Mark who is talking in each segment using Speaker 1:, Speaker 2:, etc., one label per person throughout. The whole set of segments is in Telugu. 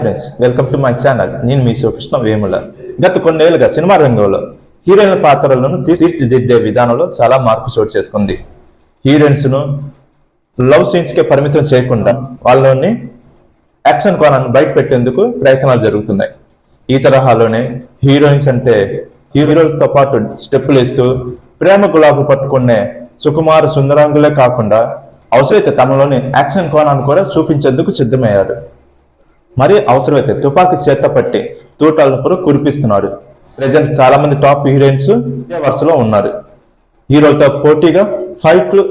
Speaker 1: Friends welcome to my channel నేను మీ శివకృష్ణ వేముల. గత కొన్నేళ్ళుగా సినిమా రంగంలో హీరోయిన్ల పాత్రలను తీర్చిదిద్దే విధానంలో చాలా మార్పు చోటు చేసుకుంది. హీరోయిన్స్ను లవ్ సీన్స్ కే పరిమితం చేయకుండా వాళ్ళని యాక్షన్ కోణాన్ని బయట పెట్టేందుకు ప్రయత్నాలు జరుగుతున్నాయి. ఈ తరహాలోనే హీరోయిన్స్ అంటే హీరోలతో పాటు స్టెప్పులు వేస్తూ ప్రేమ గులాబు పట్టుకునే సుకుమార సుందరాంగులే కాకుండా అవసరమైతే తమలోని యాక్షన్ కోణాన్ని కూడా చూపించేందుకు సిద్ధమయ్యారు. మరి అవసరమైతే తుపాకీ చేత పట్టి తూటాలను కూడా కురిపిస్తున్నారు ప్రజెంట్ చాలా మంది టాప్ హీరోయిన్స్ ఇదే వరుసలో ఉన్నారు. హీరోలతో పోటీగా ఫైట్లు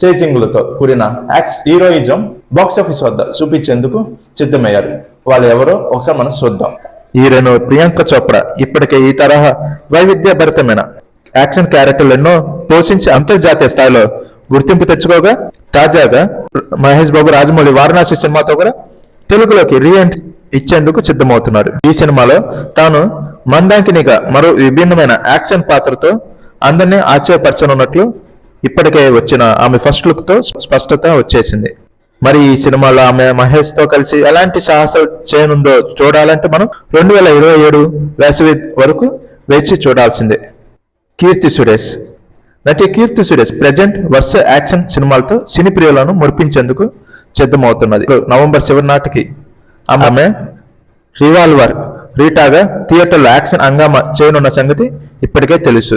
Speaker 1: సేజింగ్లతో కూడిన యాక్స్ హీరోయిజం బాక్స్ ఆఫీస్ వద్ద చూపించేందుకు సిద్ధమయ్యారు. వాళ్ళు ఎవరో ఒకసారి మనం చూద్దాం. హీరోయిన్ ప్రియాంక చోప్రా ఇప్పటికే ఈ తరహా వైవిధ్యభరితమైన యాక్షన్ క్యారెక్టర్లు ఎన్నో పోషించి అంతర్జాతీయ స్థాయిలో గుర్తింపు తెచ్చుకోగా తాజాగా మహేష్ బాబు రాజమౌళి వారణాసి సినిమాతో కూడా తెలుగులోకి రీఎంట్రీ ఇచ్చేందుకు సిద్ధమవుతున్నారు. ఈ సినిమాలో తాను మందాకినిగా మరో విభిన్నమైన యాక్షన్ పాత్రతో అందరినీ ఆశ్చర్యపరచనున్నట్లు ఇప్పటికే వచ్చిన ఆమె ఫస్ట్ లుక్తో స్పష్టత వచ్చేసింది. మరి ఈ సినిమాలో ఆమె మహేష్తో కలిసి ఎలాంటి సాహసాలు చేయనుందో చూడాలంటే మనం రెండు వేల ఇరవై ఏడు వేసవి వరకు వేచి చూడాల్సిందే. కీర్తి సురేష్. నటి కీర్తి సురేష్ ప్రజెంట్ వరుస యాక్షన్ సినిమాలతో సినీ ప్రియులను మురిపించేందుకు సిద్ధమవుతున్నది నవంబర్ చివరి నాటికి ఆమె రివాల్వర్ రీటాగా థియేటర్లో యాక్షన్ హంగామా చేయనున్న సంగతి ఇప్పటికే తెలుసు.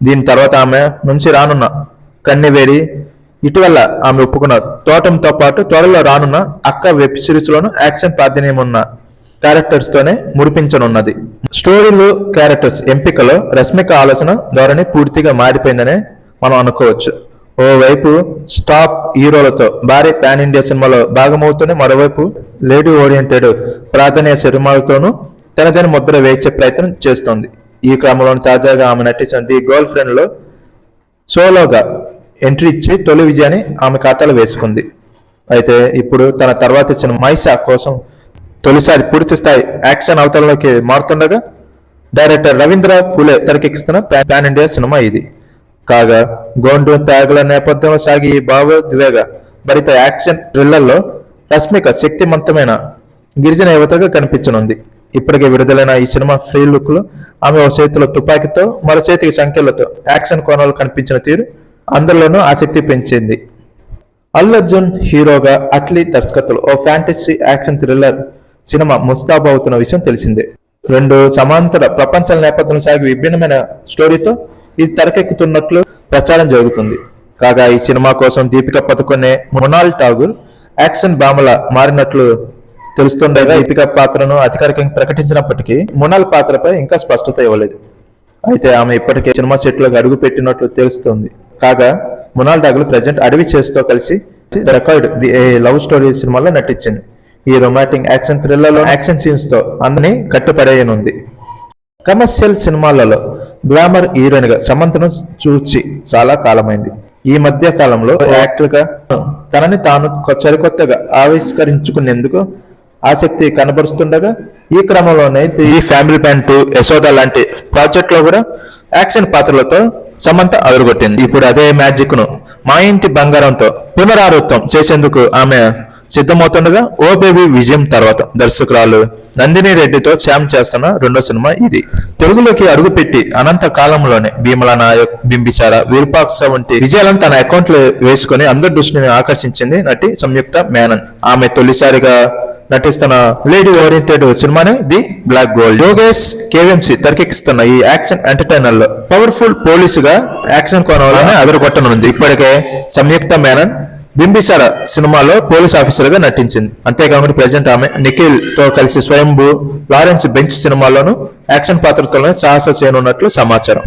Speaker 1: దీని తర్వాత ఆమె నుంచి రానున్న కన్నెవేడి ఇటీవల ఆమె ఒప్పుకున్న తోటంతో పాటు త్వరలో రానున్న అక్క వెబ్ సిరీస్లోనూ యాక్షన్ ప్రాధాన్యం ఉన్న క్యారెక్టర్స్తోనే ముడిపించనున్నది. స్టోరీలు క్యారెక్టర్స్ ఎంపికలో రష్మిక ఆలోచన ధోరణి పూర్తిగా మారిపోయిందనే మనం అనుకోవచ్చు. ఓవైపు స్టాప్ హీరోలతో భారీ పాన్ ఇండియా సినిమాలో భాగమవుతూనే మరోవైపు లేడీ ఓరియంటెడ్ ప్రాధాన్య సినిమాలతోనూ తనదైన ముద్ర వేయించే ప్రయత్నం చేస్తోంది. ఈ క్రమంలో తాజాగా ఆమె నటించిన ది గర్ల్ ఫ్రెండ్లో సోలోగా ఎంట్రీ ఇచ్చి తొలి విజయాన్ని ఆమె ఖాతాలో వేసుకుంది. అయితే ఇప్పుడు తన తర్వాత సినిమా మైసా కోసం తొలిసారి పూర్తి స్థాయి యాక్షన్ అవతలలోకి మారుతుండగా డైరెక్టర్ రవీంద్ర పూలే తెరకెక్కిస్తున్న పా- పాన్ ఇండియా సినిమా ఇది. కాగా గోండు త్యాగుల నేపథ్యంలో సాగి ఈ భావోద్వేగ భరిత యాక్షన్ థ్రిల్లర్లో రష్మిక శక్తివంతమైన గిరిజన యువతగా కనిపించనుంది. ఇప్పటికే విడుదలైన ఈ సినిమా ఫ్రీ లుక్లో ఆమె ఓ చేతిలో తుపాకీతో మరో చేతికి సంఖ్యలతో యాక్షన్ కోణాలు కనిపించిన తీరు అందరిలోనూ ఆసక్తి పెంచింది. అల్లు అర్జున్ హీరోగా అట్లీ దర్శకత్వంలో ఓ ఫ్యాంటసీ యాక్షన్ థ్రిల్లర్ సినిమా ముస్తాబు అవుతున్న విషయం తెలిసిందే. రెండు సమాంతర ప్రపంచాల నేపథ్యంలో సాగి విభిన్నమైన స్టోరీతో ఇది తెరకెక్కుతున్నట్లు ప్రచారం జరుగుతుంది. కాగా ఈ సినిమా కోసం దీపిక పదుకొనే మొనాల్ ఠాగూర్ యాక్షన్ బామల మారినట్లు తెలుస్తుండగా దీపిక పాత్రను అధికారికంగా ప్రకటించినప్పటికీ మొనాల్ పాత్రపై ఇంకా స్పష్టత ఇవ్వలేదు. అయితే ఆమె ఇప్పటికే సినిమా సెట్లోకి అడుగు పెట్టినట్లు తెలుస్తోంది. కాగా మొనాల్ ఠాగూర్ ప్రజెంట్ అడవి చేస్తో కలిసి రికార్డ్ ది లవ్ స్టోరీ సినిమాలో నటించింది. ఈ రొమాంటిక్ యాక్షన్ థ్రిల్లర్లో యాక్షన్ సీన్స్తో అందరినీ కట్టుపడేయనుంది కమర్షియల్ సినిమాలలో గ్లామర్ హీరోయిన్గా సమంతను చూచి చాలా కాలమైంది. ఈ మధ్య కాలంలో యాక్టర్గా తనని తాను సరికొత్తగా ఆవిష్కరించుకునేందుకు ఆసక్తి కనబరుస్తుండగా ఈ క్రమంలోనే ఈ ఫ్యామిలీ మ్యాన్ టూ యశోద లాంటి ప్రాజెక్ట్లో కూడా యాక్షన్ పాత్రలతో సమంత అదురుగొట్టింది. ఇప్పుడు అదే మ్యాజిక్ను మా ఇంటి బంగారంతో పునరావృతం చేసేందుకు ఆమె సిద్ధమవుతుండగా ఓ బేబీ విజయం తర్వాత దర్శకురాలు నందిని రెడ్డితో శ్యామ్ చేస్తున్న రెండో సినిమా ఇది. తెలుగులోకి అడుగుపెట్టి అనంత కాలంలోనే భీమల నాయక్ బింబిచార విరూపాక్ష వంటి విజయాలను తన అకౌంట్లో వేసుకుని అందరి దృష్టిని ఆకర్షించింది నటి సంయుక్త మేనన్. ఆమె తొలిసారిగా నటిస్తున్న లేడీ ఓరియంటెడ్ సినిమానే the black gold. Yogesh KVMC తెరకెక్కిస్తున్న ఈ యాక్షన్ ఎంటర్టైనర్లో పవర్ఫుల్ పోలీసుగా యాక్షన్ కోణంలోనే అదరగొట్టనుంది. ఇప్పటికే సంయుక్త మేనన్ బింబిసార సినిమాలో పోలీస్ ఆఫీసర్గా నటించింది. అంతేకాకుండా ప్రజెంట్ ఆమె నిఖిల్తో కలిసి స్వయంభూ లారెన్స్ బెంచ్ సినిమాలోను యాక్షన్ పాత్రతోనే సాహస చేయనున్నట్లు సమాచారం.